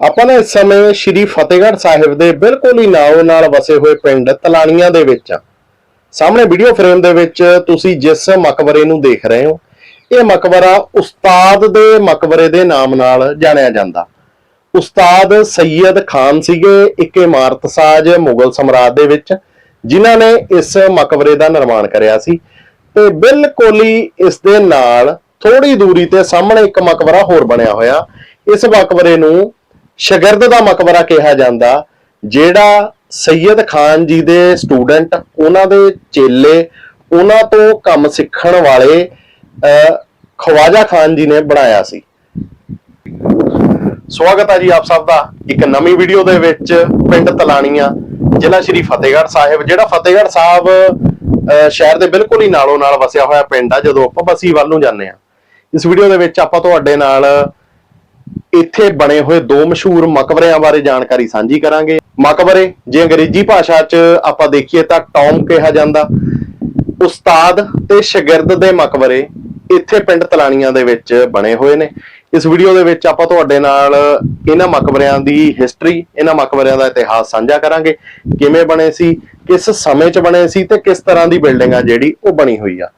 ਆਪਾਂ ਨੇ ਇਸ ਸਮੇਂ ਸ਼੍ਰੀ ਫਤਿਹਗੜ੍ਹ ਸਾਹਿਬ ਦੇ ਬਿਲਕੁਲ ਹੀ ਨਾਲੋਂ ਨਾਲ ਵਸੇ ਹੋਏ ਪਿੰਡ ਤਲਾਣੀਆਂ ਦੇ ਵਿੱਚ ਆ ਸਾਹਮਣੇ ਵੀਡੀਓ ਫਰੇਮ ਦੇ ਵਿੱਚ ਤੁਸੀਂ ਜਿਸ ਮਕਬਰੇ ਨੂੰ ਦੇਖ ਰਹੇ ਹੋ, ਇਹ ਮਕਬਰਾ ਉਸਤਾਦ ਦੇ ਮਕਬਰੇ ਦੇ ਨਾਮ ਨਾਲ ਜਾਣਿਆ ਜਾਂਦਾ। ਉਸਤਾਦ ਸੈਯਦ ਖਾਨ ਸੀਗੇ, ਇੱਕ ਇਮਾਰਤ ਸਾਜ ਮੁਗਲ ਸਮਰਾਜ ਦੇ ਵਿੱਚ, ਜਿਨ੍ਹਾਂ ਨੇ ਇਸ ਮਕਬਰੇ ਦਾ ਨਿਰਮਾਣ ਕਰਿਆ ਸੀ। ਤੇ ਬਿਲਕੁਲ ਹੀ ਇਸ ਦੇ ਨਾਲ ਥੋੜੀ ਦੂਰੀ ਤੇ ਸਾਹਮਣੇ ਇੱਕ ਮਕਬਰਾ ਹੋਰ ਬਣਿਆ ਹੋਇਆ। ਇਸ ਮਕਬਰੇ ਨੂੰ ਸ਼ਗਿਰਦ ਦਾ ਮਕਬਰਾ ਕਿਹਾ ਜਾਂਦਾ ਜਿਹੜਾ ਸੈਯਦ ਖਾਨ ਜੀ ਦੇ ਸਟੂਡੈਂਟ ਉਹਨਾਂ ਦੇ ਚੇਲੇ ਉਹਨਾਂ ਤੋਂ ਕੰਮ ਸਿੱਖਣ ਵਾਲੇ ਅਹ, ਖਵਾਜਾ ਖਾਨ ਜੀ ਨੇ ਬਣਾਇਆ ਸੀ। ਸਵਾਗਤ ਹੈ ਜੀ ਆਪ ਸਭ ਦਾ ਇੱਕ ਨਵੀਂ ਵੀਡੀਓ ਦੇ ਵਿੱਚ ਪਿੰਡ ਤਲਾਣੀਆਂ ਜ਼ਿਲ੍ਹਾ ਸ਼੍ਰੀ ਫਤਿਹਗੜ੍ਹ ਸਾਹਿਬ ਜਿਹੜਾ ਫਤਿਹਗੜ੍ਹ ਸਾਹਿਬ ਅਹ, ਸ਼ਹਿਰ ਦੇ ਬਿਲਕੁਲ ਹੀ ਨਾਲੋਂ ਨਾਲ ਵਸਿਆ ਹੋਇਆ ਪਿੰਡ ਆ ਜਦੋਂ ਆਪਾਂ ਬਸੀ ਵੱਲ ਨੂੰ ਜਾਂਦੇ ਆ ਇਸ ਵੀਡੀਓ ਦੇ ਵਿੱਚ ਆਪਾਂ ਤੁਹਾਡੇ ਨਾਲ ਇੱਥੇ ਬਣੇ ਹੋਏ ਦੋ ਮਸ਼ਹੂਰ ਮਕਬਰਿਆਂ ਬਾਰੇ ਜਾਣਕਾਰੀ ਸਾਂਝੀ ਕਰਾਂਗੇ। ਮਕਬਰੇ, ਜੇ ਅੰਗਰੇਜ਼ੀ ਭਾਸ਼ਾ 'ਚ ਆਪਾਂ ਦੇਖੀਏ ਤਾਂ ਟੌਮ ਕਿਹਾ ਜਾਂਦਾ। ਉਸਤਾਦ ਤੇ ਸ਼ਾਗਿਰਦ ਦੇ ਮਕਬਰੇ ਇੱਥੇ ਪਿੰਡ ਤਲਾਣੀਆਂ ਦੇ ਵਿੱਚ ਬਣੇ ਹੋਏ ਨੇ। ਇਸ ਵੀਡੀਓ ਦੇ ਵਿੱਚ ਆਪਾਂ ਤੁਹਾਡੇ ਨਾਲ ਇਹਨਾਂ ਮਕਬਰਿਆਂ ਦੀ ਹਿਸਟਰੀ ਇਹਨਾਂ ਮਕਬਰਿਆਂ ਦਾ ਇਤਿਹਾਸ ਸਾਂਝਾ ਕਰਾਂਗੇ। ਕਿਵੇਂ ਬਣੇ ਸੀ, ਕਿਸ ਸਮੇਂ 'ਚ ਬਣੇ ਸੀ ਤੇ ਕਿਸ ਤਰ੍ਹਾਂ ਦੀ ਬਿਲਡਿੰਗ ਆ ਜਿਹੜੀ ਉਹ ਬਣੀ ਹੋਈ ਆ।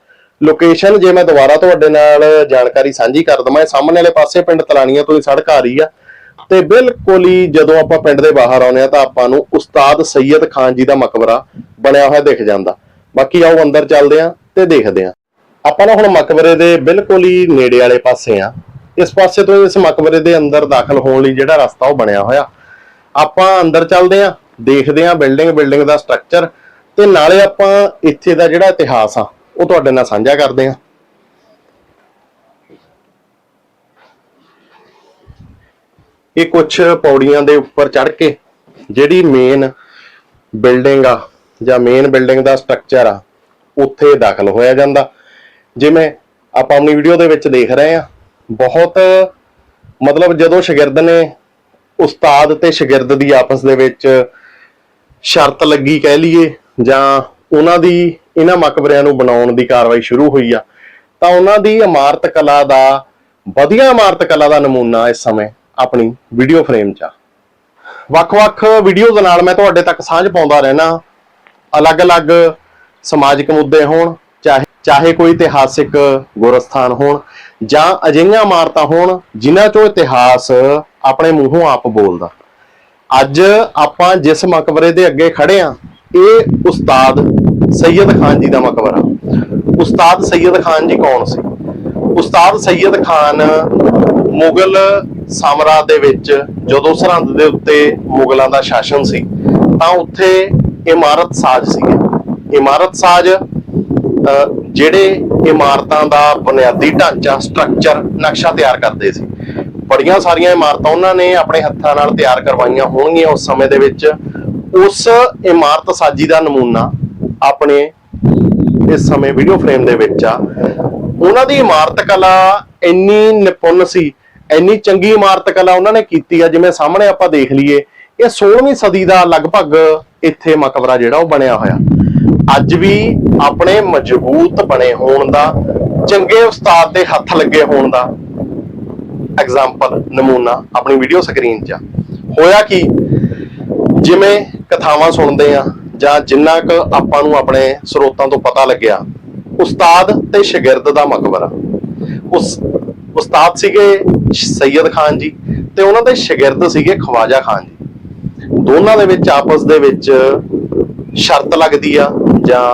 ਲੋਕੇਸ਼ਨ ਜੇ ਮੈਂ ਦੁਬਾਰਾ ਤੁਹਾਡੇ ਨਾਲ ਜਾਣਕਾਰੀ ਸਾਂਝੀ ਕਰ ਦਵਾਂ, ਇਹ ਸਾਹਮਣੇ ਵਾਲੇ ਪਾਸੇ ਪਿੰਡ ਤਲਾਣੀਆਂ ਤੋਂ ਹੀ ਸੜਕ ਆ ਰਹੀ ਆ। ਤੇ ਬਿਲਕੁਲ ਹੀ ਜਦੋਂ ਆਪਾਂ ਪਿੰਡ ਦੇ ਬਾਹਰ ਆਉਂਦੇ ਆ ਤਾਂ ਆਪਾਂ ਨੂੰ ਉਸਤਾਦ ਸੈਯਦ ਖਾਨ ਜੀ ਦਾ ਮਕਬਰਾ ਬਣਿਆ ਹੋਇਆ ਦਿਖ ਜਾਂਦਾ। ਬਾਕੀ ਆਓ ਅੰਦਰ ਚੱਲਦੇ ਆ ਤੇ ਦੇਖਦੇ ਆ। ਆਪਾਂ ਨਾ ਹੁਣ ਮਕਬਰੇ ਦੇ ਬਿਲਕੁਲ ਹੀ ਨੇੜੇ ਵਾਲੇ ਪਾਸੇ ਆ। ਇਸ ਪਾਸੇ ਤੋਂ ਇਸ ਮਕਬਰੇ ਦੇ ਅੰਦਰ ਦਾਖਲ ਹੋਣ ਲਈ ਜਿਹੜਾ ਰਸਤਾ ਉਹ ਬਣਿਆ ਹੋਇਆ। ਆਪਾਂ ਅੰਦਰ ਚੱਲਦੇ ਆ, ਦੇਖਦੇ ਆ ਬਿਲਡਿੰਗ ਬਿਲਡਿੰਗ ਦਾ ਸਟਰਕਚਰ ਤੇ ਨਾਲੇ ਆਪਾਂ ਇੱਥੇ ਦਾ ਜਿਹੜਾ ਇਤਿਹਾਸ ਆ ਉਹ ਤੁਹਾਡੇ ਨਾਲ ਸਾਂਝਾ ਕਰਦੇ ਹਾਂ। ਇਹ ਕੁਝ ਪੌੜੀਆਂ ਦੇ ਉੱਪਰ ਚੜ ਕੇ ਜਿਹੜੀ ਮੇਨ ਬਿਲਡਿੰਗ ਆ ਜਾਂ ਮੇਨ ਬਿਲਡਿੰਗ ਦਾ ਸਟਰਕਚਰ ਆ, ਉੱਥੇ ਦਾਖਲ ਹੋਇਆ ਜਾਂਦਾ। ਜਿਵੇਂ ਆਪਾਂ ਆਪਣੀ ਵੀਡੀਓ ਦੇ ਵਿੱਚ ਦੇਖ ਰਹੇ ਆ ਬਹੁਤ ਮਤਲਬ ਜਦੋਂ ਸ਼ਾਗਿਰਦ ਨੇ ਉਸਤਾਦ ਤੇ ਸ਼ਾਗਿਰਦ ਦੀ ਆਪਸ ਦੇ ਵਿੱਚ ਸ਼ਰਤ ਲੱਗੀ ਕਹਿ ਲਈਏ ਜਾਂ ਉਹਨਾਂ ਦੀ ਇਹਨਾਂ ਮਕਬਰਿਆਂ ਨੂੰ ਬਣਾਉਣ ਦੀ ਕਾਰਵਾਈ ਸ਼ੁਰੂ ਹੋਈ ਆ। ਤਾਂ ਉਹਨਾਂ ਦੀ ਇਮਾਰਤ ਕਲਾ ਦਾ, ਵਧੀਆ ਇਮਾਰਤ ਕਲਾ ਦਾ ਨਮੂਨਾ ਇਸ ਸਮੇਂ ਆਪਣੀ ਵੀਡੀਓ ਫਰੇਮ 'ਚ ਆ। ਵੱਖ-ਵੱਖ ਵੀਡੀਓਜ਼ ਨਾਲ ਮੈਂ ਤੁਹਾਡੇ ਤੱਕ ਸਾਂਝ ਪਾਉਂਦਾ ਰਹਿਣਾ। ਅਲੱਗ-ਅਲੱਗ ਸਮਾਜਿਕ ਮੁੱਦੇ ਹੋਣ, ਚਾਹੇ ਚਾਹੇ ਕੋਈ ਇਤਿਹਾਸਿਕ ਗੁਰਸਥਾਨ ਹੋਣ, ਜਾਂ ਅਜਿਹੀਆਂ ਇਮਾਰਤਾਂ ਹੋਣ, ਜਿਨ੍ਹਾਂ 'ਚੋਂ ਇਤਿਹਾਸ ਆਪਣੇ ਮੂੰਹੋਂ ਆਪ ਬੋਲਦਾ। ਅੱਜ ਆਪਾਂ ਜਿਸ ਮਕਬਰੇ ਦੇ ਅੱਗੇ ਖੜੇ ਆ, ਇਹ ਉਸਤਾਦ ਸੈਯਦ ਖਾਨ ਜੀ ਦਾ ਮਕਬਰਾ ਉਸਤਾਦ ਸੈਯਦ ਖਾਨ ਜੀ ਕੌਣ ਸੀ? ਉਸਤਾਦ ਸੈਯਦ ਖਾਨ ਮੁਗਲ ਸਾਮਰਾਜ ਦੇ ਵਿੱਚ ਜਦੋਂ ਸਰਹੰਦ ਦੇ ਉੱਤੇ ਮੁਗਲਾਂ ਦਾ ਸ਼ਾਸਨ ਸੀ, ਤਾਂ ਉੱਥੇ ਇਮਾਰਤ ਸਾਜ਼ ਸੀ ਇਮਾਰਤ ਸਾਜ਼ ਜਿਹੜੇ ਇਮਾਰਤਾਂ ਦਾ ਬੁਨਿਆਦੀ ਢਾਂਚਾ ਸਟਰਕਚਰ ਨਕਸ਼ਾ ਤਿਆਰ ਕਰਦੇ ਸੀ। ਬੜੀਆਂ ਸਾਰੀਆਂ ਇਮਾਰਤਾਂ ਉਹਨਾਂ ਨੇ ਆਪਣੇ ਹੱਥਾਂ ਨਾਲ ਤਿਆਰ ਕਰਵਾਈਆਂ ਹੋਣਗੀਆਂ ਉਸ ਸਮੇਂ ਦੇ ਵਿੱਚ। ਉਸ ਇਮਾਰਤ ਸਾਜੀ ਦਾ ਨਮੂਨਾ ਆਪਣੇ ਇਸ ਸਮੇਂ ਵੀਡੀਓ ਫਰੇਮ ਦੇ ਵਿੱਚ ਆ। ਉਹਨਾਂ ਦੀ ਇਮਾਰਤ ਕਲਾ ਇੰਨੀ ਨਿਪੁੰਨ ਸੀ, ਇੰਨੀ ਚੰਗੀ ਇਮਾਰਤ ਕਲਾ ਉਹਨਾਂ ਨੇ ਕੀਤੀ ਆ, ਜਿਵੇਂ ਸਾਹਮਣੇ ਆਪਾਂ ਦੇਖ ਲਈਏ, ਇਹ 16ਵੀਂ ਸਦੀ ਦਾ ਲਗਭਗ ਇੱਥੇ ਮਕਬਰਾ ਜਿਹੜਾ ਉਹ ਬਣਿਆ ਹੋਇਆ। ਅੱਜ ਵੀ ਆਪਣੇ ਮਜ਼ਬੂਤ ਬਣੇ ਹੋਣ ਦਾ, ਚੰਗੇ ਉਸਤਾਦ ਦੇ ਹੱਥ ਲੱਗੇ ਹੋਣ ਦਾ ਐਗਜ਼ਾਮਪਲ ਨਮੂਨਾ ਆਪਣੀ ਵੀਡੀਓ ਸਕਰੀਨ 'ਚ ਹੋਇਆ ਕੀ? ਜਿਵੇਂ ਕਥਾਵਾਂ ਸੁਣਦੇ ਆ ਜਾਂ ਜਿੰਨਾ ਕੁ ਆਪਾਂ ਨੂੰ ਆਪਣੇ ਸਰੋਤਾਂ ਤੋਂ ਪਤਾ ਲੱਗਿਆ, ਉਸਤਾਦ ਤੇ ਸ਼ਾਗਿਰਦ ਦਾ ਮਕਬਰਾ ਉਸ ਉਸਤਾਦ ਸੀਗੇ ਸੈਯਦ ਖਾਨ ਜੀ ਤੇ ਉਹਨਾਂ ਦੇ ਸ਼ਾਗਿਰਦ ਸੀਗੇ ਖਵਾਜਾ ਖਾਨ ਜੀ ਦੋਨਾਂ ਦੇ ਵਿੱਚ ਆਪਸ ਦੇ ਵਿੱਚ ਸ਼ਰਤ ਲੱਗਦੀ ਆ ਜਾਂ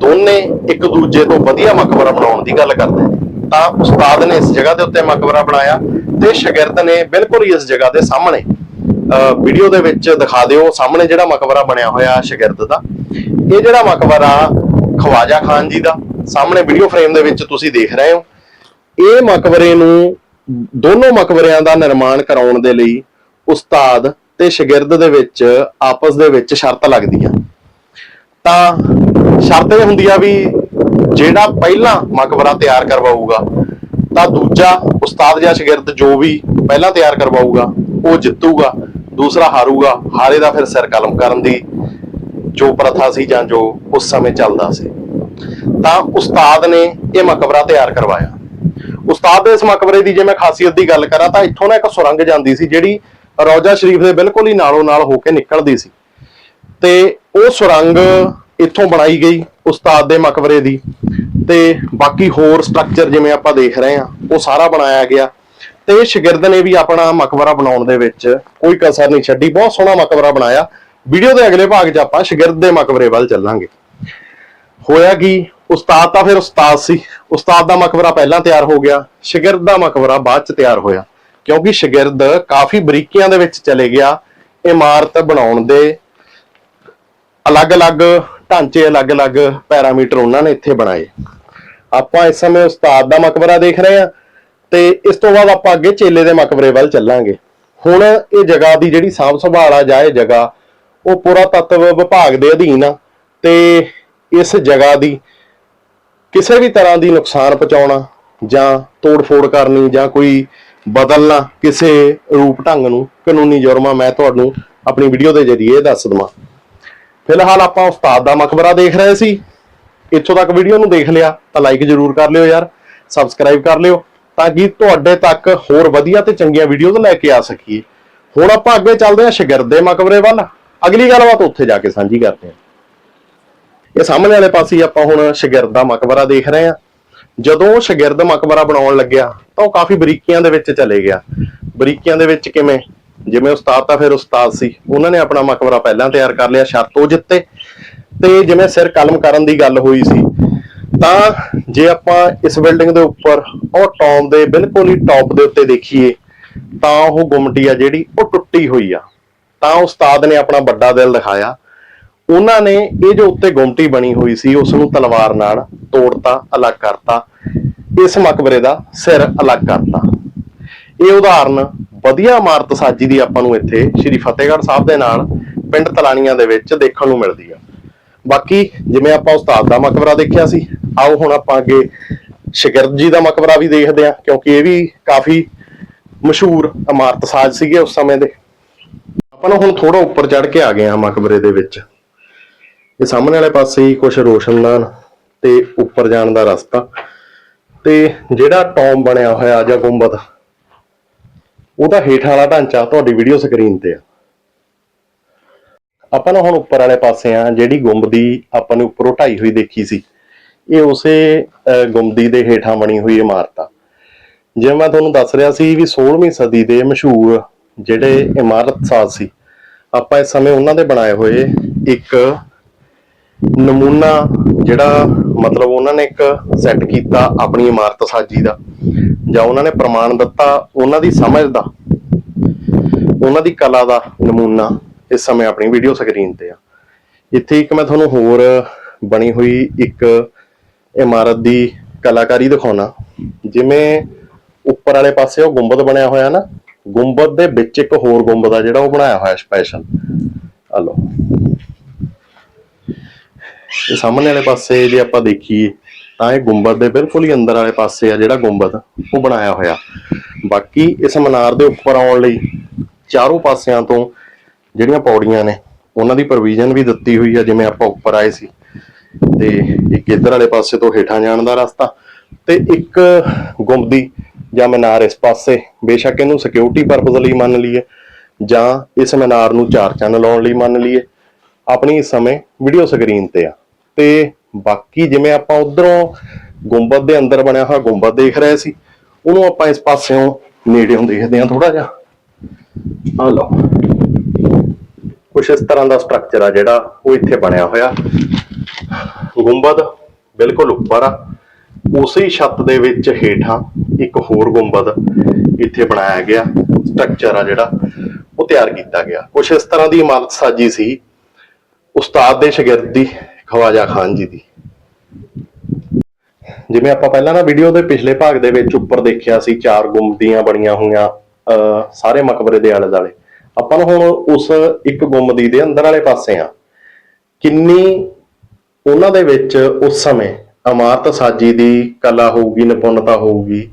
ਦੋਨੇ ਇੱਕ ਦੂਜੇ ਤੋਂ ਵਧੀਆ ਮਕਬਰਾ ਬਣਾਉਣ ਦੀ ਗੱਲ ਕਰਦੇ ਨੇ। ਤਾਂ ਉਸਤਾਦ ਨੇ ਇਸ ਜਗ੍ਹਾ ਦੇ ਉੱਤੇ ਮਕਬਰਾ ਬਣਾਇਆ ਤੇ ਸ਼ਾਗਿਰਦ ਨੇ ਬਿਲਕੁਲ ਹੀ ਇਸ ਜਗ੍ਹਾ ਦੇ ਸਾਹਮਣੇ ਵੀਡੀਓ ਦੇ ਵਿੱਚ ਦਿਖਾ ਦਿਓ, ਸਾਹਮਣੇ ਜਿਹੜਾ ਮਕਬਰਾ ਬਣਿਆ ਹੋਇਆ ਸ਼ਾਗਿਰਦ ਦਾ। ਇਹ ਜਿਹੜਾ ਮਕਬਰਾ ਖਵਾਜਾ ਖਾਨ ਜੀ ਦਾ, ਸਾਹਮਣੇ ਵੀਡੀਓ ਫਰੇਮ ਦੇ ਵਿੱਚ ਤੁਸੀਂ ਦੇਖ ਰਹੇ ਹੋ। ਇਹ ਮਕਬਰੇ ਨੂੰ ਦੋਨੋਂ ਮਕਬਰਿਆਂ ਦਾ ਨਿਰਮਾਣ ਕਰਾਉਣ ਦੇ ਲਈ ਉਸਤਾਦ ਤੇ ਸ਼ਾਗਿਰਦ ਦੇ ਵਿੱਚ, ਆਪਸ ਦੇ ਵਿੱਚ ਸ਼ਰਤ ਲੱਗਦੀ ਆ ਤਾਂ ਸ਼ਰਤ ਇਹ ਹੁੰਦੀ ਆ ਵੀ ਜਿਹੜਾ ਪਹਿਲਾਂ ਮਕਬਰਾ ਤਿਆਰ ਕਰਵਾਊਗਾ, ਤਾਂ ਦੂਜਾ ਉਸਤਾਦ ਜਾਂ ਸ਼ਾਗਿਰਦ ਜੋ ਵੀ ਪਹਿਲਾਂ ਤਿਆਰ ਕਰਵਾਊਗਾ ਉਹ ਜਿੱਤੂਗਾ, ਦੂਸਰਾ ਹਾਰੂਗਾ, ਹਾਰੇ ਦਾ ਫਿਰ ਸਿਰ ਕਲਮ ਕਰਨ ਦੀ ਜੋ ਪ੍ਰਥਾ ਸੀ ਜਾਂ ਜੋ ਉਸ ਸਮੇਂ ਚੱਲਦਾ ਸੀ। ਤਾਂ ਉਸਤਾਦ ਨੇ ਇਹ ਮਕਬਰਾ ਤਿਆਰ ਕਰਵਾਇਆ। ਉਸਤਾਦ ਦੇ ਇਸ ਮਕਬਰੇ ਦੀ ਜੇ ਮੈਂ ਖਾਸੀਅਤ ਦੀ ਗੱਲ ਕਰਾਂ ਤਾਂ ਇੱਥੋਂ ਨਾ ਇੱਕ ਸੁਰੰਗ ਜਾਂਦੀ ਸੀ ਜਿਹੜੀ ਰੌਜ਼ਾ ਸ਼ਰੀਫ ਦੇ ਬਿਲਕੁਲ ਹੀ ਨਾਲੋਂ ਨਾਲ ਹੋ ਕੇ ਨਿਕਲਦੀ ਸੀ। ਤੇ ਉਹ ਸੁਰੰਗ ਇੱਥੋਂ ਬਣਾਈ ਗਈ ਉਸਤਾਦ ਦੇ ਮਕਬਰੇ ਦੀ। ਤੇ ਬਾਕੀ ਹੋਰ ਸਟਰਕਚਰ ਜਿਵੇਂ ਆਪਾਂ ਦੇਖ ਰਹੇ ਹਾਂ, ਉਹ ਸਾਰਾ ਬਣਾਇਆ ਗਿਆ। ਤੇ ਸ਼ਾਗਿਰਦ ਨੇ ਵੀ ਆਪਣਾ ਮਕਬਰਾ ਬਣਾਉਣ ਦੇ ਵਿੱਚ ਕੋਈ ਕਸਰ ਨਹੀਂ ਛੱਡੀ। ਬਹੁਤ ਸੋਹਣਾ ਮਕਬਰਾ ਬਣਾਇਆ। ਵੀਡੀਓ ਦੇ ਅਗਲੇ ਭਾਗ 'ਚ ਆਪਾਂ ਸ਼ਾਗਿਰਦ ਦੇ ਮਕਬਰੇ ਵੱਲ ਚੱਲਾਂਗੇ। ਹੋਇਆ ਕੀ? ਉਸਤਾਦ ਤਾਂ ਫਿਰ ਉਸਤਾਦ ਸੀ। ਉਸਤਾਦ ਦਾ ਮਕਬਰਾ ਪਹਿਲਾਂ ਤਿਆਰ ਹੋ ਗਿਆ। ਸ਼ਾਗਿਰਦ ਦਾ ਮਕਬਰਾ ਬਾਅਦ 'ਚ ਤਿਆਰ ਹੋਇਆ। ਕਿਉਂਕਿ ਸ਼ਾਗਿਰਦ ਕਾਫੀ ਬਰੀਕੀਆਂ ਦੇ ਵਿੱਚ ਚਲੇ ਗਿਆ। ਇਮਾਰਤ ਬਣਾਉਣ ਦੇ ਅਲੱਗ-ਅਲੱਗ ਢਾਂਚੇ, ਅਲੱਗ-ਅਲੱਗ ਪੈਰਾਮੀਟਰ ਉਹਨਾਂ ਨੇ ਇੱਥੇ ਬਣਾਏ। ਆਪਾਂ ਇਸ ਸਮੇਂ ਉਸਤਾਦ ਦਾ ਮਕਬਰਾ ਦੇਖ ਰਹੇ ਹਾਂ। ਤੇ ਇਸ ਤੋਂ ਬਾਅਦ ਆਪਾਂ ਅੱਗੇ ਚੇਲੇ ਦੇ ਮਕਬਰੇ ਵੱਲ ਚੱਲਾਂਗੇ। ਹੁਣ ਇਹ ਜਗ੍ਹਾ ਦੀ ਜਿਹੜੀ ਸਾਂਭ ਸੰਭਾਲ ਆ ਜਾਂ ਇਹ ਜਗ੍ਹਾ, ਉਹ ਪੁਰਾਤੱਤਵ ਵਿਭਾਗ ਦੇ ਅਧੀਨ ਆ ਤੇ ਇਸ ਜਗ੍ਹਾ ਦੀ ਕਿਸੇ ਵੀ ਤਰ੍ਹਾਂ ਦੀ ਨੁਕਸਾਨ ਪਹੁੰਚਾਉਣਾ ਜਾਂ ਤੋੜ-ਫੋੜ ਕਰਨੀ ਜਾਂ ਕੋਈ ਬਦਲਣਾ ਕਿਸੇ ਰੂਪ ਢੰਗ ਨੂੰ, ਕਾਨੂੰਨੀ ਜੁਰਮਾ, ਮੈਂ ਤੁਹਾਨੂੰ ਆਪਣੀ ਵੀਡੀਓ ਦੇ ਜ਼ਰੀਏ ਦੱਸ ਦਵਾਂ। ਫਿਲਹਾਲ ਆਪਾਂ ਉਸਤਾਦ ਦਾ ਮਕਬਰਾ ਦੇਖ ਰਹੇ ਸੀ। ਇੱਥੋਂ ਤੱਕ ਵੀਡੀਓ ਨੂੰ ਦੇਖ ਲਿਆ ਤਾਂ ਲਾਈਕ ਜ਼ਰੂਰ ਕਰ ਲਿਓ ਯਾਰ ਸਬਸਕ੍ਰਾਈਬ ਕਰ ਲਿਓ ਤਾਂ ਕਿ ਤੁਹਾਡੇ ਤੱਕ ਹੋਰ ਵਧੀਆ ਤੇ ਚੰਗੀਆਂ ਵੀਡੀਓਜ਼ ਲੈ ਕੇ ਆ ਸਕੀਏ। ਹੁਣ ਆਪਾਂ ਅੱਗੇ ਚੱਲਦੇ ਹਾਂ ਸ਼ਾਗਿਰਦ ਮਕਬਰੇ ਵੱਲ। ਅਗਲੀ ਗੱਲਬਾਤ ਉੱਥੇ ਜਾ ਕੇ ਸਾਂਝੀ ਕਰਦੇ ਹਾਂ। ਇਹ ਸਾਹਮਣੇ ਵਾਲੇ ਪਾਸੇ ਹੀ ਆਪਾਂ ਹੁਣ ਸ਼ਾਗਿਰਦ ਮਕਬਰਾ ਦੇਖ ਰਹੇ ਹਾਂ। ਜਦੋਂ ਸ਼ਗਿਰਦ ਮਕਬਰਾ ਬਣਾਉਣ ਲੱਗਿਆ, ਤਾਂ ਉਹ ਕਾਫੀ ਬਰੀਕੀਆਂ ਦੇ ਵਿੱਚ ਚਲੇ ਗਿਆ। ਬਰੀਕੀਆਂ ਦੇ ਵਿੱਚ ਕਿਵੇਂ? ਜਿਵੇਂ ਉਸਤਾਦ ਤਾਂ ਫਿਰ ਉਸਤਾਦ ਸੀ। ਉਹਨਾਂ ਨੇ ਆਪਣਾ ਮਕਬਰਾ ਪਹਿਲਾਂ ਤਿਆਰ ਕਰ ਲਿਆ, ਸ਼ਰਤ ਉਹ ਜਿੱਤੇ। ਤੇ ਜਿਵੇਂ ਸਿਰ ਕਲਮ ਕਰਨ ਦੀ ਗੱਲ ਹੋਈ ਸੀ, ਤਾਂ ਜੇ ਆਪਾਂ ਇਸ ਬਿਲਡਿੰਗ ਦੇ ਉੱਪਰ ਉਹ ਟੌਪ ਦੇ ਬਿਲਕੁਲ ਹੀ ਟੌਪ ਦੇ ਉੱਤੇ ਦੇਖੀਏ, ਤਾਂ ਉਹ ਗੁੰਮਟੀ ਆ ਜਿਹੜੀ ਉਹ ਟੁੱਟੀ ਹੋਈ ਆ। ਤਾਂ ਉਸਤਾਦ ਨੇ ਆਪਣਾ ਵੱਡਾ ਦਿਲ ਦਿਖਾਇਆ। ਉਹਨਾਂ ਨੇ ਇਹ ਜੋ ਉੱਤੇ ਗੁੰਮਟੀ ਬਣੀ ਹੋਈ ਸੀ, ਉਸ ਨੂੰ ਤਲਵਾਰ ਨਾਲ ਤੋੜਤਾ, ਅਲੱਗ ਕਰਤਾ। ਇਸ ਮਕਬਰੇ ਦਾ ਸਿਰ ਅਲੱਗ ਕਰਤਾ। ਇਹ ਉਦਾਹਰਨ ਵਧੀਆ ਇਮਾਰਤ ਸਾਜੀ ਦੀ ਆਪਾਂ ਨੂੰ ਇੱਥੇ ਸ਼੍ਰੀ ਫਤਿਹਗੜ੍ਹ ਸਾਹਿਬ ਦੇ ਨਾਲ, ਪਿੰਡ ਤਲਾਣੀਆਂ ਦੇ ਵਿੱਚ ਦੇਖਣ ਨੂੰ ਮਿਲਦੀ ਆ। ਬਾਕੀ ਜਿਵੇਂ ਆਪਾਂ ਉਸਤਾਦ ਦਾ ਮਕਬਰਾ ਦੇਖਿਆ ਸੀ, ਆਓ ਹੁਣ ਆਪਾਂ ਅੱਗੇ ਸ਼ਾਗਿਰਦ ਜੀ ਦਾ ਮਕਬਰਾ ਵੀ ਦੇਖਦੇ ਹਾਂ, ਕਿਉਂਕਿ ਇਹ ਵੀ ਕਾਫੀ ਮਸ਼ਹੂਰ ਇਮਾਰਤ ਸਾਜ ਸੀਗੇ ਉਸ ਸਮੇਂ ਦੇ। ਆਪਾਂ ਨੂੰ ਹੁਣ ਥੋੜਾ ਉੱਪਰ ਚੜ ਕੇ ਆ ਗਏ ਹਾਂ ਮਕਬਰੇ ਦੇ ਵਿੱਚ। ਇਹ ਸਾਹਮਣੇ ਵਾਲੇ ਪਾਸੇ ਹੀ ਕੁਝ ਰੋਸ਼ਨਦਾਨ ਤੇ ਉੱਪਰ ਜਾਣ ਦਾ ਰਸਤਾ। ਤੇ ਜਿਹੜਾ ਟੌਮ ਬਣਿਆ ਹੋਇਆ ਜਾਂ ਗੁੰਬਦ ਉਹਦਾ ਹੇਠ ਵਾਲਾ ਢਾਂਚਾ ਤੁਹਾਡੀ ਵੀਡੀਓ ਸਕਰੀਨ ਤੇ ਆ। ਆਪਾਂ ਨਾ ਹੁਣ ਉੱਪਰ ਵਾਲੇ ਪਾਸੇ ਆ, ਜਿਹੜੀ ਗੁੰਬਦੀ ਆਪਾਂ ਨੇ ਉੱਪਰੋਂ ਢਾਈ ਹੋਈ ਦੇਖੀ ਸੀ, ਇਹ ਉਸੇ ਗੁੰਬਦੀ ਦੇ ਹੇਠਾਂ ਬਣੀ ਹੋਈ ਇਮਾਰਤ ਆ। ਜਿਵੇਂ ਮੈਂ ਤੁਹਾਨੂੰ ਦੱਸ ਰਿਹਾ ਸੀ ਵੀ 16ਵੀਂ ਸਦੀ ਦੇ ਮਸ਼ਹੂਰ ਜਿਹੜੇ ਇਮਾਰਤ ਸਾਜ਼ ਸੀ, ਆਪਾਂ ਇਸ ਸਮੇਂ ਉਹਨਾਂ ਦੇ ਬਣਾਏ ਹੋਏ ਇੱਕ ਨਮੂਨਾ ਜਿਹੜਾ ਮਤਲਬ ਉਹਨਾਂ ਨੇ ਇੱਕ ਸੈੱਟ ਕੀਤਾ ਆਪਣੀ ਇਮਾਰਤ ਸਾਜੀ ਦਾ, ਜਾਂ ਉਹਨਾਂ ਨੇ ਪ੍ਰਮਾਣ ਦਿੱਤਾ ਉਹਨਾਂ ਦੀ ਸਮਝ ਦਾ, ਉਹਨਾਂ ਦੀ ਕਲਾ ਦਾ ਨਮੂਨਾ। ਇਸ ਸਮੇਂ ਆਪਣੀ ਵੀਡੀਓ ਸਕਰੀਨ ਤੇ ਆ। ਇੱਥੇ ਇੱਕ ਮੈਂ ਤੁਹਾਨੂੰ ਹੋਰ ਬਣੀ ਹੋਈ ਇੱਕ ਇਮਾਰਤ ਦੀ ਕਲਾਕਾਰੀ ਦਿਖਾਉਣਾ। ਜਿਵੇਂ ਉੱਪਰ ਵਾਲੇ ਪਾਸੇ ਉਹ ਗੁੰਬਦ ਬਣਿਆ ਹੋਇਆ ਨਾ, ਗੁੰਬਦ ਦੇ ਵਿੱਚ ਇੱਕ ਹੋਰ ਗੁੰਬਦ ਆ ਜਿਹੜਾ ਉਹ ਬਣਾਇਆ ਹੋਇਆ ਸਪੈਸ਼ਲ ਆ ਲਓ। ਇਹ ਸਾਹਮਣੇ ਵਾਲੇ ਪਾਸੇ ਜੇ ਆਪਾਂ ਦੇਖੀਏ, ਤਾਂ ਇਹ ਗੁੰਬਦ ਦੇ ਬਿਲਕੁਲ ਹੀ ਅੰਦਰ ਵਾਲੇ ਪਾਸੇ ਆ ਜਿਹੜਾ ਗੁੰਬਦ, ਉਹ ਬਣਾਇਆ ਹੋਇਆ। ਬਾਕੀ ਇਸ ਮਨਾਰ ਦੇ ਉੱਪਰ ਆਉਣ ਲਈ ਚਾਰੋਂ ਪਾਸਿਆਂ ਤੋਂ ਜਿਹੜੀਆਂ ਪੌੜੀਆਂ ਨੇ, ਉਹਨਾਂ ਦੀ ਪ੍ਰੋਵੀਜ਼ਨ ਵੀ ਦਿੱਤੀ ਹੋਈ ਆ, ਜਿਵੇਂ ਆਪਾਂ ਉੱਪਰ ਆਏ ਸੀ। ਤੇ ਇੱਕ ਇੱਧਰ ਵਾਲੇ ਪਾਸੇ ਤੋਂ ਹੇਠਾਂ ਜਾਣ ਦਾ ਰਸਤਾ ਤੇ ਇੱਕ ਗੁੰਬਦੀ, ਜਾਂ ਮਨਾਰ ਇਸ ਪਾਸੇ, ਬੇਸ਼ੱਕ ਇਹਨੂੰ ਸਿਕਿਉਰਿਟੀ ਪਰਪਸ ਲਈ ਮੰਨ ਲਈਏ, ਜਾਂ ਇਸ ਮਨਾਰ ਨੂੰ ਚਾਰ ਚੰਨ ਲਾਉਣ ਲਈ ਮੰਨ ਲਈਏ। ਆਪਣੀ ਇਸ ਸਮੇਂ ਵੀਡੀਓ ਸਕਰੀਨ ਤੇ ਆ। ਤੇ ਬਾਕੀ ਜਿਵੇਂ ਆਪਾਂ ਉਧਰੋਂ ਗੁੰਬਦ ਦੇ ਅੰਦਰ ਬਣਿਆ ਹੋਇਆ ਗੁੰਬਦ ਦੇਖ ਰਹੇ ਸੀ, ਉਹਨੂੰ ਆਪਾਂ ਇਸ ਪਾਸਿਓਂ ਨੇੜਿਓਂ ਦੇਖਦੇ ਹਾਂ ਥੋੜਾ ਜਿਹਾ। ਆ ਲਓ। ਕੁਛ ਇਸ ਤਰ੍ਹਾਂ ਦਾ ਸਟਰਕਚਰ ਆ ਜਿਹੜਾ ਉਹ ਇੱਥੇ ਬਣਿਆ ਹੋਇਆ। ਗੁੰਬਦ ਬਿਲਕੁਲ ਉੱਪਰ ਆ। ਉਸੇ ਛੱਤ ਦੇ ਵਿੱਚ ਹੇਠਾਂ ਇੱਕ ਹੋਰ ਗੁੰਬਦ ਇੱਥੇ ਬਣਾਇਆ ਗਿਆ। ਸਟਰਕਚਰ ਆ ਜਿਹੜਾ ਉਹ ਤਿਆਰ ਕੀਤਾ ਗਿਆ। ਕੁਛ ਇਸ ਤਰ੍ਹਾਂ ਦੀ ਇਮਾਰਤ ਸਾਜੀ ਸੀ ਉਸਤਾਦ ਦੇ ਸ਼ਾਗਿਰਦ ਦੀ ਖਵਾਜਾ ਖਾਨ ਜੀ ਦੀ। ਜਿਵੇਂ ਆਪਾਂ ਪਹਿਲਾਂ ਨਾ ਵੀਡੀਓ ਦੇ ਪਿਛਲੇ ਭਾਗ ਦੇ ਵਿੱਚ ਉੱਪਰ ਦੇਖਿਆ ਸੀ ਚਾਰ ਗੁੰਬਦੀਆਂ ਬਣੀਆਂ ਹੋਈਆਂ ਅਹ, ਸਾਰੇ ਮਕਬਰੇ ਦੇ ਆਲੇ ਦੁਆਲੇ ਆਪਾਂ ਨੂੰ ਹੁਣ ਉਸ ਇੱਕ ਗੁੰਮਦੀ ਦੇ ਅੰਦਰ ਵਾਲੇ ਪਾਸੇ ਆ। ਕਿੰਨੀ ਉਹਨਾਂ ਦੇ ਵਿੱਚ ਉਸ ਸਮੇਂ ਇਮਾਰਤ ਸਾਜੀ ਦੀ ਕਲਾ ਹੋਊਗੀ, ਨਿਪੁੰਨਤਾ ਹੋਊਗੀ,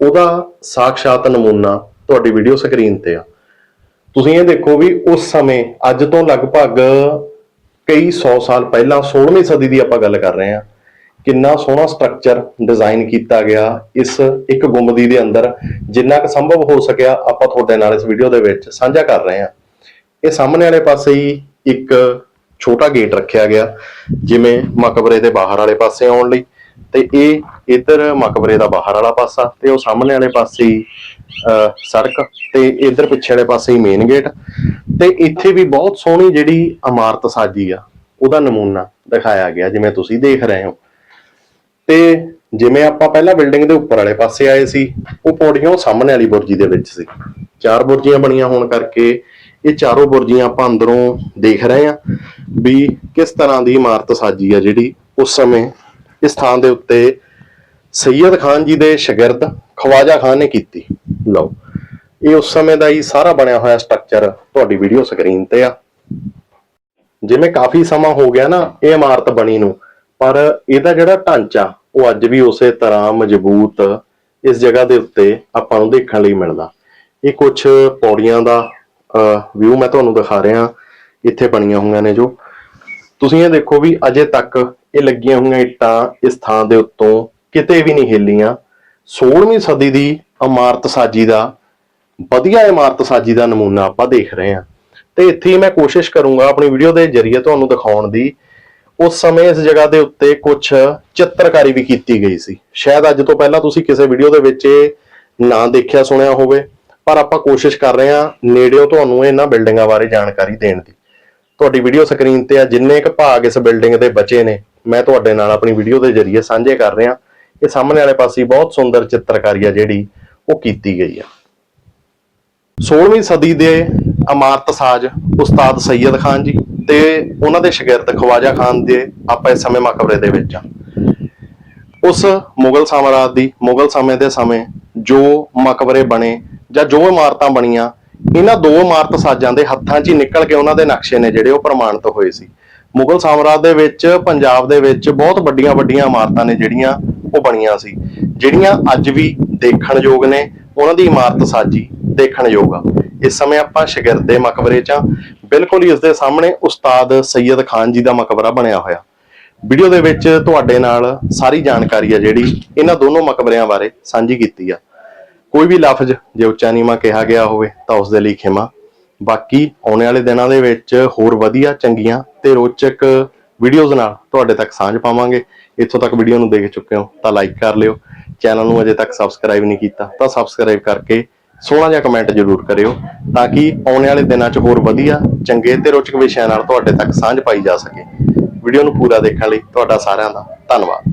ਉਹਦਾ ਸਾਖਸ਼ਾਤ ਨਮੂਨਾ ਤੁਹਾਡੀ ਵੀਡੀਓ ਸਕਰੀਨ ਤੇ ਆ। ਤੁਸੀਂ ਇਹ ਦੇਖੋ ਵੀ ਉਸ ਸਮੇਂ ਅੱਜ ਤੋਂ ਲਗਭਗ ਕਈ 100 ਸਾਲ ਪਹਿਲਾਂ 16ਵੀਂ ਸਦੀ ਦੀ ਆਪਾਂ ਗੱਲ ਕਰ ਰਹੇ ਹਾਂ ਕਿੰਨਾ ਸੋਹਣਾ ਸਟਰਕਚਰ ਡਿਜ਼ਾਈਨ ਕੀਤਾ ਗਿਆ ਇਸ ਇੱਕ ਗੁੰਮਦੀ ਦੇ ਅੰਦਰ ਜਿੰਨਾ ਕੁ ਸੰਭਵ ਹੋ ਸਕਿਆ ਆਪਾਂ ਤੁਹਾਡੇ ਨਾਲ ਇਸ ਵੀਡੀਓ ਦੇ ਵਿੱਚ ਸਾਂਝਾ ਕਰ ਰਹੇ ਹਾਂ। ਇਹ ਸਾਹਮਣੇ ਵਾਲੇ ਪਾਸੇ ਹੀ ਇੱਕ ਛੋਟਾ ਗੇਟ ਰੱਖਿਆ ਗਿਆ ਜਿਵੇਂ ਮਕਬਰੇ ਦੇ ਬਾਹਰ ਵਾਲੇ ਪਾਸੇ ਆਉਣ ਲਈ। ਤੇ ਇਹ ਇਧਰ ਮਕਬਰੇ ਦਾ ਬਾਹਰ ਵਾਲਾ ਪਾਸਾ ਤੇ ਉਹ ਸਾਹਮਣੇ ਵਾਲੇ ਪਾਸੇ ਹੀ ਅਹ, ਸੜਕ ਤੇ ਇਧਰ ਪਿੱਛੇ ਵਾਲੇ ਪਾਸੇ ਹੀ ਮੇਨ ਗੇਟ ਤੇ ਇੱਥੇ ਵੀ ਬਹੁਤ ਸੋਹਣੀ ਜਿਹੜੀ ਇਮਾਰਤ ਸਾਜੀ ਆ ਉਹਦਾ ਨਮੂਨਾ ਦਿਖਾਇਆ ਗਿਆ ਜਿਵੇਂ ਤੁਸੀਂ ਦੇਖ ਰਹੇ ਹੋ। ਤੇ ਜਿਵੇਂ ਆਪਾਂ ਪਹਿਲਾਂ ਬਿਲਡਿੰਗ ਦੇ ਉੱਪਰ ਵਾਲੇ ਪਾਸੇ ਆਏ ਸੀ, ਉਹ ਪੌੜੀਆਂ ਉਹ ਸਾਹਮਣੇ ਵਾਲੀ ਬੁਰਜੀ ਦੇ ਵਿੱਚ ਸੀ। ਚਾਰ ਬੁਰਜੀਆਂ ਬਣੀਆਂ ਹੋਣ ਕਰਕੇ ਇਹ ਚਾਰੋਂ ਬੁਰਜੀਆਂ ਆਪਾਂ ਅੰਦਰੋਂ ਦੇਖ ਰਹੇ ਹਾਂ ਵੀ ਕਿਸ ਤਰ੍ਹਾਂ ਦੀ ਇਮਾਰਤ ਸਾਜੀ ਆ ਜਿਹੜੀ ਉਸ ਸਮੇਂ ਇਸ ਥਾਂ ਦੇ ਉੱਤੇ ਸੈਯਦ ਖਾਨ ਜੀ ਦੇ ਸ਼ਾਗਿਰਦ ਖਵਾਜਾ ਖਾਨ ਨੇ ਕੀਤੀ। ਲਓ, ਇਹ ਉਸ ਸਮੇਂ ਦਾ ਹੀ ਸਾਰਾ ਬਣਿਆ ਹੋਇਆ ਸਟਰਕਚਰ ਤੁਹਾਡੀ ਵੀਡੀਓ ਸਕਰੀਨ ਤੇ ਆ। ਜਿਵੇਂ ਕਾਫੀ ਸਮਾਂ ਹੋ ਗਿਆ ਨਾ, ਇਹ ਇਮਾਰਤ ਬਣੀ ਨੂੰ ਪਰ ਇਹਦਾ ਜਿਹੜਾ ਢਾਂਚਾ, ਉਹ ਅੱਜ ਵੀ ਉਸੇ ਤਰ੍ਹਾਂ ਮਜ਼ਬੂਤ ਇਸ ਜਗ੍ਹਾ ਦੇ ਉੱਤੇ ਆਪਾਂ ਨੂੰ ਦੇਖਣ ਲਈ ਮਿਲਦਾ। ਇਹ ਕੁਝ ਪੌੜੀਆਂ ਦਾ ਵਿਊ ਮੈਂ ਤੁਹਾਨੂੰ ਦਿਖਾ ਰਿਹਾ। ਇੱਥੇ ਬਣੀਆਂ ਹੋਈਆਂ ਨੇ ਜੋ। ਤੁਸੀਂ ਇਹ ਦੇਖੋ ਵੀ ਅਜੇ ਤੱਕ ਇਹ ਲੱਗੀਆਂ ਹੋਈਆਂ ਇੱਟਾਂ ਇਸ ਥਾਂ ਦੇ ਉੱਤੋਂ ਕਿਤੇ ਵੀ ਨਹੀਂ ਹਿੱਲੀਆਂ। 16ਵੀਂ ਸਦੀ ਦੀ ਇਮਾਰਤ ਸਾਜੀ ਦਾ, ਵਧੀਆ ਇਮਾਰਤ ਸਾਜੀ ਦਾ ਨਮੂਨਾ ਆਪਾਂ ਦੇਖ ਰਹੇ ਹਾਂ। ਤੇ ਇੱਥੇ ਹੀ ਮੈਂ ਕੋਸ਼ਿਸ਼ ਕਰੂੰਗਾ ਆਪਣੀ ਵੀਡੀਓ ਦੇ ਜ਼ਰੀਏ ਤੁਹਾਨੂੰ ਦਿਖਾਉਣ ਦੀ ਉਸ ਸਮੇਂ ਇਸ ਜਗ੍ਹਾ ਦੇ ਉੱਤੇ ਕੁਝ ਚਿੱਤਰਕਾਰੀ ਵੀ ਕੀਤੀ ਗਈ ਸੀ। ਸ਼ਾਇਦ ਅੱਜ ਤੋਂ ਪਹਿਲਾਂ ਤੁਸੀਂ ਕਿਸੇ ਵੀਡੀਓ ਦੇ ਵਿੱਚ ਇਹ ਨਾ ਦੇਖਿਆ, ਸੁਣਿਆ ਹੋਵੇ, ਪਰ ਆਪਾਂ ਕੋਸ਼ਿਸ਼ ਕਰ ਰਹੇ ਹਾਂ ਨੇੜਿਓਂ ਤੁਹਾਨੂੰ ਇਹਨਾਂ ਬਿਲਡਿੰਗਾਂ ਬਾਰੇ ਜਾਣਕਾਰੀ ਦੇਣ ਦੀ। ਤੁਹਾਡੀ ਵੀਡੀਓ ਸਕਰੀਨ ਤੇ ਆ ਜਿੰਨੇ ਕੁ ਭਾਗ ਇਸ ਬਿਲਡਿੰਗ ਦੇ ਬਚੇ ਨੇ, ਮੈਂ ਤੁਹਾਡੇ ਨਾਲ ਆਪਣੀ ਵੀਡੀਓ ਦੇ ਜ਼ਰੀਏ ਸਾਂਝੇ ਕਰ ਰਿਹਾ। ਇਹ ਸਾਹਮਣੇ ਵਾਲੇ ਪਾਸੇ ਬਹੁਤ ਸੁੰਦਰ ਚਿੱਤਰਕਾਰੀ ਆ ਜਿਹੜੀ ਉਹ ਕੀਤੀ ਗਈ ਆ। 16ਵੀਂ ਸਦੀ ਦੇ ਇਮਾਰਤ ਸਾਜ ਉਸਤਾਦ ਸੈਯਦ ਖਾਨ ਜੀ ਤੇ ਉਹਨਾਂ ਦੇ ਸ਼ਾਗਿਰਦ ਖਵਾਜਾ ਖਾਨ ਦੇ ਆਪਾਂ ਇਸ ਸਮੇਂ ਮਕਬਰੇ ਦੇ ਵਿੱਚ ਆ। ਉਸ ਮੁਗਲ ਸਾਮਰਾਜ ਦੀ, ਮੁਗਲ ਸਮੇਂ ਦੇ ਸਮੇਂ ਜੋ ਮਕਬਰੇ ਬਣੇ ਜਾਂ ਜੋ ਇਮਾਰਤਾਂ ਬਣੀਆਂ, ਇਹਨਾਂ ਦੋ ਇਮਾਰਤ ਸਾਜਾਂ ਦੇ ਹੱਥਾਂ 'ਚ ਹੀ ਨਿਕਲ ਕੇ ਉਹਨਾਂ ਦੇ ਨਕਸ਼ੇ ਨੇ ਜਿਹੜੇ ਉਹ ਪ੍ਰਮਾਣਿਤ ਹੋਏ ਸੀ। ਮੁਗਲ ਸਾਮਰਾਜ ਦੇ ਵਿੱਚ, ਪੰਜਾਬ ਦੇ ਵਿੱਚ ਬਹੁਤ ਵੱਡੀਆਂ ਵੱਡੀਆਂ ਇਮਾਰਤਾਂ ਨੇ ਜਿਹੜੀਆਂ ਉਹ ਬਣੀਆਂ ਸੀ, ਜਿਹੜੀਆਂ ਅੱਜ ਵੀ ਦੇਖਣਯੋਗ ਨੇ, ਉਹਨਾਂ ਦੀ ਇਮਾਰਤ ਸਾਜੀ ਦੇਖਣਯੋਗ ਆ। ਇਸ ਸਮੇਂ ਆਪਾਂ ਸ਼ਾਗਿਰਦ ਮਕਬਰੇ 'ਚ ਬਿਲਕੁਲ ਹੀ ਇਸ ਦੇ ਸਾਹਮਣੇ ਉਸਤਾਦ ਸੈਯਦ ਖਾਨ ਜੀ ਦਾ ਮਕਬਰਾ ਬਣਿਆ ਹੋਇਆ। ਵੀਡੀਓ ਦੇ ਵਿੱਚ ਤੁਹਾਡੇ ਨਾਲ ਸਾਰੀ ਜਾਣਕਾਰੀ ਆ ਜਿਹੜੀ ਇਹਨਾਂ ਦੋਨੋਂ ਮਕਬਰਿਆਂ ਬਾਰੇ ਸਾਂਝੀ ਕੀਤੀ ਆ। ਕੋਈ ਵੀ ਲਫ਼ਜ਼ ਜੇ ਉੱਚਾ ਨੀਵਾਂ ਕਿਹਾ ਗਿਆ ਹੋਵੇ ਤਾਂ ਉਸ ਦੇ ਲਈ ਖਿਮਾ। ਬਾਕੀ ਆਉਣ ਵਾਲੇ ਦਿਨਾਂ ਦੇ ਵਿੱਚ ਹੋਰ ਵਧੀਆ, ਚੰਗੀਆਂ ਤੇ ਰੋਚਕ ਵੀਡੀਓਜ਼ ਨਾਲ ਤੁਹਾਡੇ ਤੱਕ ਸਾਂਝ ਪਾਵਾਂਗੇ। ਇੱਥੋਂ ਤੱਕ ਵੀਡੀਓ ਨੂੰ ਦੇਖ ਚੁੱਕੇ ਹੋ ਤਾਂ ਲਾਈਕ ਕਰ ਲਿਓ। ਚੈਨਲ ਨੂੰ ਅਜੇ ਤੱਕ ਸਬਸਕ੍ਰਾਈਬ ਨਹੀਂ ਕੀਤਾ ਤਾਂ ਸਬਸਕ੍ਰਾਈਬ ਕਰਕੇ ਸੋਹਣਾ ਜਿਹਾ ਕਮੈਂਟ ਜ਼ਰੂਰ ਕਰਿਓ ਤਾਂ ਕਿ ਆਉਣ ਵਾਲੇ ਦਿਨਾਂ 'ਚ ਹੋਰ ਵਧੀਆ, ਚੰਗੇ ਤੇ ਰੋਚਕ ਵਿਸ਼ਿਆਂ ਨਾਲ ਤੁਹਾਡੇ ਤੱਕ ਸਾਂਝ ਪਾਈ ਜਾ ਸਕੇ। ਵੀਡੀਓ ਨੂੰ ਪੂਰਾ ਦੇਖਣ ਲਈ ਤੁਹਾਡਾ ਸਾਰਿਆਂ ਦਾ ਧੰਨਵਾਦ।